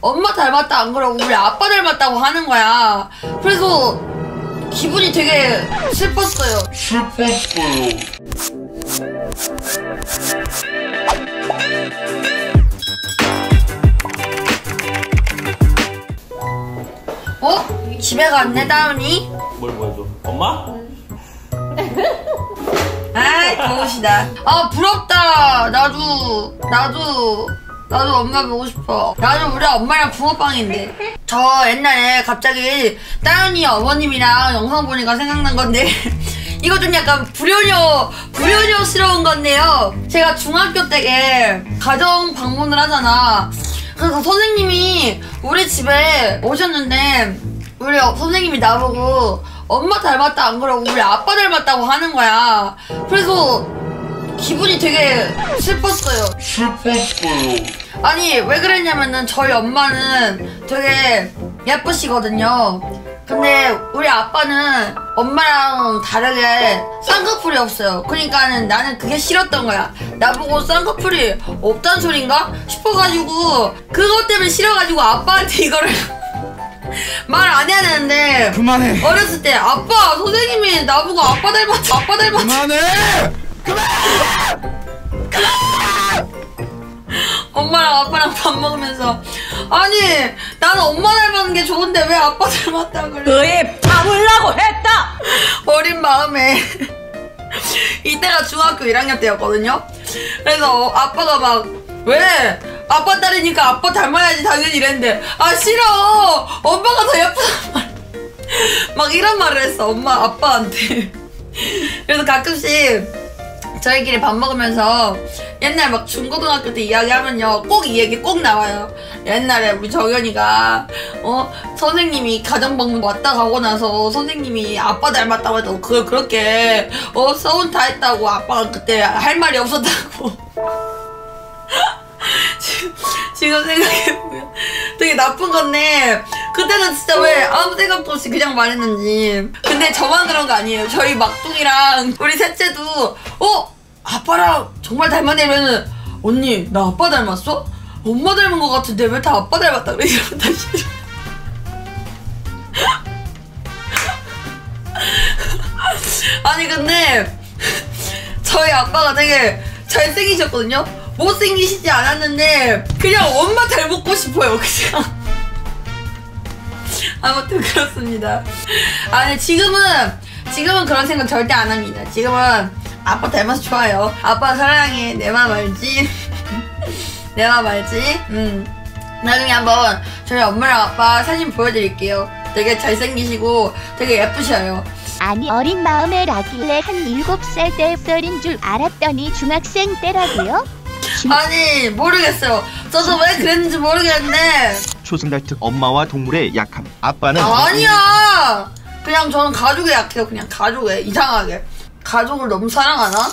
엄마 닮았다 안 그러고 우리 아빠 닮았다고 하는 거야. 그래서 기분이 되게 슬펐어요. 어? 집에 갔네 다운이? 뭘 보여줘? 엄마? 아이 더우시다 아 부럽다 나도 나도 나도 엄마 보고 싶어. 나도 우리 엄마랑 붕어빵인데. 저 옛날에 갑자기 따윤이 어머님이랑 영상 보니까 생각난 건데 이거 좀 약간 불효녀 불효녀스러운 건데요. 제가 중학교 때에 가정 방문을 하잖아. 그래서 선생님이 우리 집에 오셨는데 우리 어- 선생님이 나보고 엄마 닮았다 안 그러고 우리 아빠 닮았다고 하는 거야. 그래서 기분이 되게 슬펐어요. 아니 왜 그랬냐면은 저희 엄마는 되게 예쁘시거든요. 근데 우리 아빠는 엄마랑 다르게 쌍꺼풀이 없어요. 그러니까는 나는 그게 싫었던 거야. 나보고 쌍꺼풀이 없단 소린가 싶어가지고 그것 때문에 싫어가지고 아빠한테 이거를 말안 해야 되는데 그만해. 어렸을 때 아빠 선생님이 나보고 아빠 닮았다 아빠 닮았다 그만해. 엄마랑 아빠랑 밥 먹으면서. 아니 나는 엄마 닮았는 게 좋은데 왜 아빠 닮았다 그래? 너의 담으려고 했다! 어린 마음에. 이때가 중학교 1학년 때였거든요? 그래서 어, 아빠가 막 왜? 아빠 딸이니까 아빠 닮아야지 당연히 이랬는데 아 싫어! 엄마가 더 예쁘단 말. 막 이런 말을 했어 엄마 아빠한테. 그래서 가끔씩 저희끼리 밥 먹으면서 옛날 막 중고등학교 때 이야기하면요. 꼭 이 얘기 꼭 나와요. 옛날에 우리 정연이가 어 선생님이 가정방문 왔다 가고 나서 선생님이 아빠 닮았다고 해도 그걸 그렇게 어 서운 다 했다고 아빠가 그때 할 말이 없었다고. 지금, 지금 생각해보면 되게 나쁜 건데 그때는 진짜 왜 아무 생각도 없이 그냥 말했는지. 근데 저만 그런 거 아니에요. 저희 막둥이랑 우리 셋째도 어? 아빠랑 정말 닮았냐면은 언니 나 아빠 닮았어? 엄마 닮은 거 같은데 왜 다 아빠 닮았다 그래? 이러면 다시 아니 근데 저희 아빠가 되게 잘생기셨거든요? 못생기시지 않았는데 그냥 엄마 닮고 싶어요 그냥. 아무튼 그렇습니다. 아니 지금은 지금은 그런 생각 절대 안 합니다. 지금은 아빠 닮아서 좋아요. 아빠 사랑해. 내 맘 알지? 내 맘 알지? 음. 나중에 한번 저희 엄마랑 아빠 사진 보여드릴게요. 되게 잘생기시고 되게 예쁘셔요. 아니 어린 마음에 라길래 한 일곱 살 때설인 줄 알았더니 중학생 때라고요? 아니 모르겠어요. 저도 왜 그랬는지 모르겠는데. 초승달 특 엄마와 동물의 약함. 아빠는 아니야. 그냥 저는 가족에 약해요. 그냥 가족에 이상하게 가족을 너무 사랑하나?